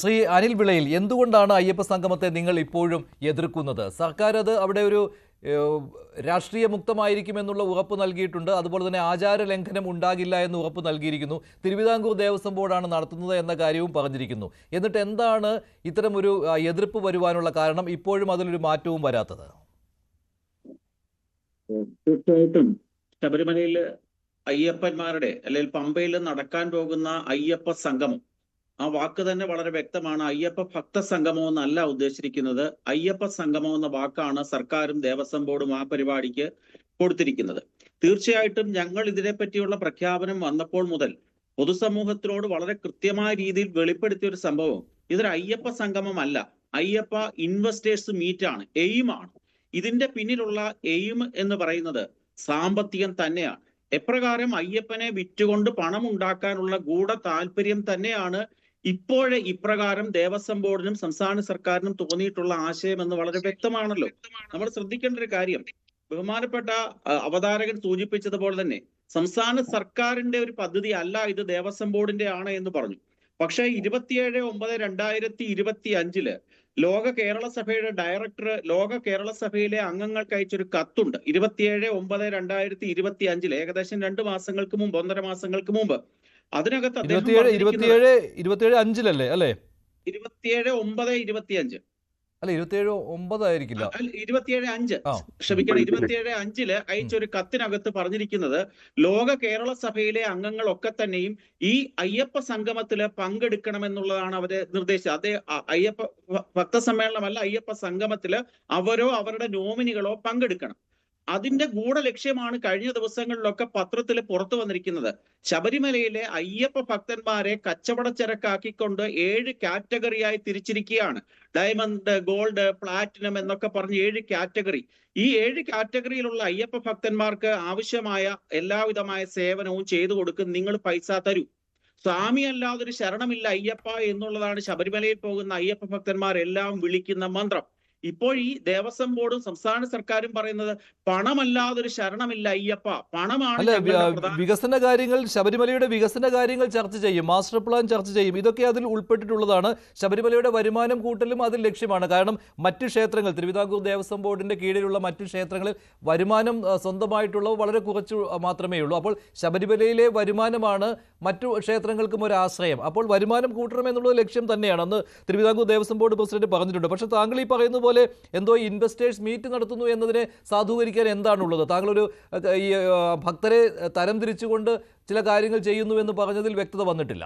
ശ്രീ അനിൽ വിളയിൽ എന്തുകൊണ്ടാണ് അയ്യപ്പ സംഗമത്തെ നിങ്ങൾ ഇപ്പോഴും എതിർക്കുന്നത്? സർക്കാർ അത് അവിടെ ഒരു രാഷ്ട്രീയ മുക്തമായിരിക്കുമെന്നുള്ള ഉറപ്പ് നൽകിയിട്ടുണ്ട്. അതുപോലെ തന്നെ ആചാര ലംഘനം ഉണ്ടാകില്ല എന്ന് ഉറപ്പ് നൽകിയിരിക്കുന്നു. തിരുവിതാംകൂർ ദേവസ്വം ബോർഡാണ് നടത്തുന്നത് എന്ന കാര്യവും പറഞ്ഞിരിക്കുന്നു. എന്നിട്ട് എന്താണ് ഇത്തരമൊരു എതിർപ്പ് വരുവാനുള്ള കാരണം? ഇപ്പോഴും അതിലൊരു മാറ്റവും വരാത്തത്. തീർച്ചയായിട്ടും. ശബരിമലയിൽ അയ്യപ്പന്മാരുടെ അല്ലെങ്കിൽ പമ്പയിൽ നടക്കാൻ പോകുന്ന അയ്യപ്പ സംഗമം ആ വാക്ക് തന്നെ വളരെ വ്യക്തമാണ്. അയ്യപ്പ ഭക്ത സംഗമം എന്നല്ല ഉദ്ദേശിച്ചിരിക്കുന്നത്. അയ്യപ്പ സംഗമം എന്ന വാക്കാണ് സർക്കാരും ദേവസ്വം ബോർഡും ആ പരിപാടിക്ക് കൊടുത്തിരിക്കുന്നത്. തീർച്ചയായിട്ടും ഞങ്ങൾ ഇതിനെ പറ്റിയുള്ള പ്രഖ്യാപനം വന്നപ്പോൾ മുതൽ പൊതുസമൂഹത്തിനോട് വളരെ കൃത്യമായ രീതിയിൽ വെളിപ്പെടുത്തിയ ഒരു സംഭവം. ഇതൊരു അയ്യപ്പ സംഗമം അല്ല. അയ്യപ്പ ഇൻവെസ്റ്റേഴ്സ് മീറ്റ് ആണ്. എയിം ആണ്. ഇതിന്റെ പിന്നിലുള്ള എയിം എന്ന് പറയുന്നത് സാമ്പത്തികം തന്നെയാണ്. എപ്രകാരം അയ്യപ്പനെ വിറ്റുകൊണ്ട് പണം ഉണ്ടാക്കാനുള്ള ഗൂഢ താല്പര്യം തന്നെയാണ് ഇപ്പോഴെ ഇപ്രകാരം ദേവസ്വം ബോർഡിനും സംസ്ഥാന സർക്കാരിനും തോന്നിയിട്ടുള്ള ആശയം എന്ന് വളരെ വ്യക്തമാണല്ലോ. നമ്മൾ ശ്രദ്ധിക്കേണ്ട ഒരു കാര്യം. ബഹുമാനപ്പെട്ട അവതാരകൻ സൂചിപ്പിച്ചതുപോലെ തന്നെ സംസ്ഥാന സർക്കാരിന്റെ ഒരു പദ്ധതി അല്ല ഇത് ദേവസ്വം ബോർഡിന്റെ ആണ് എന്ന് പറഞ്ഞു. പക്ഷേ ഇരുപത്തിയേഴ് ഒമ്പത് രണ്ടായിരത്തി ഇരുപത്തി അഞ്ചിൽ ലോക കേരള സഭയുടെ ഡയറക്ടർ ലോക കേരള സഭയിലെ അംഗങ്ങൾക്ക് അയച്ചൊരു കത്തുണ്ട്. ഇരുപത്തിയേഴ് ഒമ്പത് രണ്ടായിരത്തി ഇരുപത്തി അഞ്ചിൽ ഏകദേശം രണ്ട് മാസങ്ങൾക്ക് മുമ്പ് ഒന്നര മാസങ്ങൾക്ക് മുമ്പ്. അതിനകത്ത് അദ്ദേഹം ഇരുപത്തിയേഴ് ഇരുപത്തിയേഴ് അഞ്ചിലല്ലേ അല്ലേ? ഇരുപത്തിയേഴ് ഒമ്പത് ഇരുപത്തിയഞ്ച്. അല്ല ഇരുപത്തിയേഴ് ഒമ്പതായിരിക്കില്ല ആയിരിക്കില്ല. ഇരുപത്തിയേഴ് അഞ്ച്. ക്ഷമിക്കണം ഇരുപത്തിയേഴ് അഞ്ചിൽ അയച്ച ഒരു കത്തിനകത്ത് പറഞ്ഞിരിക്കുന്നത് ലോക കേരള സഭയിലെ അംഗങ്ങളൊക്കെ തന്നെയും ഈ അയ്യപ്പ സംഗമത്തിൽ പങ്കെടുക്കണമെന്നുള്ളതാണ് അവർ നിർദ്ദേശിച്ചത്. അതേ അയ്യപ്പ ഭക്തസമ്മേളനമല്ല അയ്യപ്പ സംഗമത്തിൽ അവരോ അവരുടെ നോമിനികളോ പങ്കെടുക്കണം. അതിന്റെ ഗൂഢലക്ഷ്യമാണ് കഴിഞ്ഞ ദിവസങ്ങളിലൊക്കെ പത്രത്തിൽ പുറത്തു വന്നിരിക്കുന്നത്. ശബരിമലയിലെ അയ്യപ്പ ഭക്തന്മാരെ കച്ചവടച്ചരക്കാക്കിക്കൊണ്ട് ഏഴ് കാറ്റഗറിയായി തിരിച്ചിരിക്കുകയാണ്. ഡയമണ്ട് ഗോൾഡ് പ്ലാറ്റിനം എന്നൊക്കെ പറഞ്ഞ് ഏഴ് കാറ്റഗറി. ഈ ഏഴ് കാറ്റഗറിയിലുള്ള അയ്യപ്പ ഭക്തന്മാർക്ക് ആവശ്യമായ എല്ലാവിധമായ സേവനവും ചെയ്തു കൊടുക്കും. നിങ്ങൾ പൈസ തരൂ. സ്വാമി അല്ലാതൊരു ശരണമില്ല അയ്യപ്പ എന്നുള്ളതാണ് ശബരിമലയിൽ പോകുന്ന അയ്യപ്പ ഭക്തന്മാരെല്ലാം വിളിക്കുന്ന മന്ത്രം. ഇപ്പോൾ ഈ ദേവസ്വം ബോർഡും സംസ്ഥാന സർക്കാരും പറയുന്നത് പണമല്ലാതെ ഒരു ശരണമില്ല അയ്യപ്പ. പണമാണ് വികസന കാര്യങ്ങൾ ശബരിമലയുടെ വികസന കാര്യങ്ങൾ ചർച്ച ചെയ്യും മാസ്റ്റർ പ്ലാൻ ചർച്ച ചെയ്യും. ഇതൊക്കെ അതിൽ ഉൾപ്പെട്ടിട്ടുള്ളതാണ്. ശബരിമലയുടെ വരുമാനം കൂട്ടലും അതിൽ ലക്ഷ്യമാണ്. കാരണം മറ്റ് ക്ഷേത്രങ്ങൾ തിരുവിതാംകൂർ ദേവസ്വം ബോർഡിന്റെ കീഴിലുള്ള മറ്റു ക്ഷേത്രങ്ങളിൽ വരുമാനം സ്വന്തമായിട്ടുള്ളവ വളരെ കുറച്ച് മാത്രമേ ഉള്ളൂ. അപ്പോൾ ശബരിമലയിലെ വരുമാനമാണ് മറ്റു ക്ഷേത്രങ്ങൾക്കും ഒരു ആശ്രയം. അപ്പോൾ വരുമാനം കൂട്ടണം എന്നുള്ളത് ലക്ഷ്യം തന്നെയാണ്. അന്ന് തിരുവിതാംകൂർ ദേവസ്വം ബോർഡ് പ്രസിഡന്റ് പറഞ്ഞിട്ടുണ്ട്. പക്ഷേ താങ്കൾ ഈ പറയുന്ന പോലെ എന്തോ ഇൻവെസ്റ്റേഴ്സ് മീറ്റ് നടത്തുന്നു എന്നതിനെ സാധൂകരിക്കാൻ എന്താണുള്ളത്? താങ്കളൊരു ഈ ഭക്തരെ തരം തിരിച്ചുകൊണ്ട് ചില കാര്യങ്ങൾ ചെയ്യുന്നു എന്ന് പറഞ്ഞതിൽ വ്യക്തത വന്നിട്ടില്ല.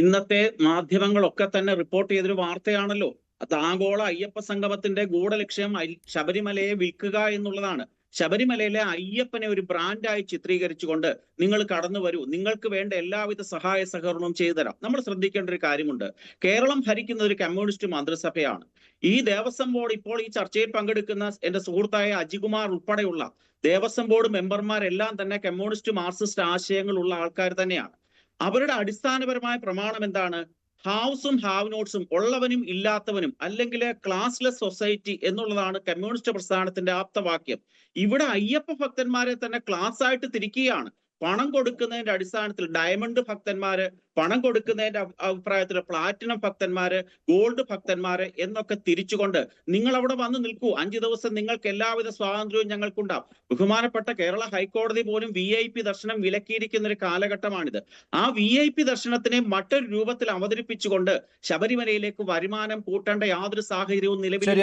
ഇന്നത്തെ മാധ്യമങ്ങളൊക്കെ തന്നെ റിപ്പോർട്ട് ചെയ്തൊരു വാർത്തയാണല്ലോ. അത് ആഗോള അയ്യപ്പ സംഗമത്തിന്റെ ഗൂഢലക്ഷ്യം ശബരിമലയെ വിൽക്കുക എന്നുള്ളതാണ്. ശബരിമലയിലെ അയ്യപ്പനെ ഒരു ബ്രാൻഡായി ചിത്രീകരിച്ചുകൊണ്ട് നിങ്ങൾ കടന്നു വരൂ. നിങ്ങൾക്ക് വേണ്ട എല്ലാവിധ സഹായ സഹകരണവും ചെയ്തു തരാം. നമ്മൾ ശ്രദ്ധിക്കേണ്ട ഒരു കാര്യമുണ്ട്. കേരളം ഭരിക്കുന്ന ഒരു കമ്മ്യൂണിസ്റ്റ് മന്ത്രിസഭയാണ്. ഈ ദേവസ്വം ബോർഡ് ഇപ്പോൾ ഈ ചർച്ചയിൽ പങ്കെടുക്കുന്ന എന്റെ സുഹൃത്തായ അജികുമാർ ഉൾപ്പെടെയുള്ള ദേവസ്വം ബോർഡ് മെമ്പർമാരെല്ലാം തന്നെ കമ്മ്യൂണിസ്റ്റ് മാർക്സിസ്റ്റ് ആശയങ്ങളുള്ള ആൾക്കാർ തന്നെയാണ്. അവരുടെ അടിസ്ഥാനപരമായ പ്രമാണം എന്താണ്? ഹാവ്സും ഹാവ് നോട്ട്സും ഉള്ളവനും ഇല്ലാത്തവനും അല്ലെങ്കിൽ ക്ലാസ്ലെസ് സൊസൈറ്റി എന്നുള്ളതാണ് കമ്മ്യൂണിസ്റ്റ് പ്രസ്ഥാനത്തിന്റെ ആപ്തവാക്യം. ഇവിടെ അയ്യപ്പ ഭക്തന്മാരെ തന്നെ ക്ലാസ് ആയിട്ട് തിരിക്കുകയാണ്. പണം കൊടുക്കുന്നതിന്റെ അടിസ്ഥാനത്തിൽ ഡയമണ്ട് ഭക്തന്മാര് പണം കൊടുക്കുന്നതിന്റെ അഭിപ്രായത്തിൽ പ്ലാറ്റിനം ഭക്തന്മാര് ഗോൾഡ് ഭക്തന്മാര് എന്നൊക്കെ തിരിച്ചുകൊണ്ട് നിങ്ങൾ അവിടെ വന്ന് നിൽക്കൂ. അഞ്ചു ദിവസം നിങ്ങൾക്ക് എല്ലാവിധ സ്വാതന്ത്ര്യവും ഞങ്ങൾക്കുണ്ടാവും. ബഹുമാനപ്പെട്ട കേരള ഹൈക്കോടതി പോലും വി ഐ പി ദർശനം വിലക്കിയിരിക്കുന്ന ഒരു കാലഘട്ടമാണിത്. ആ വി ഐ പി ദർശനത്തിനെ മറ്റൊരു രൂപത്തിൽ അവതരിപ്പിച്ചുകൊണ്ട് ശബരിമലയിലേക്ക് വരുമാനം കൂട്ടേണ്ട യാതൊരു സാഹചര്യവും ശരി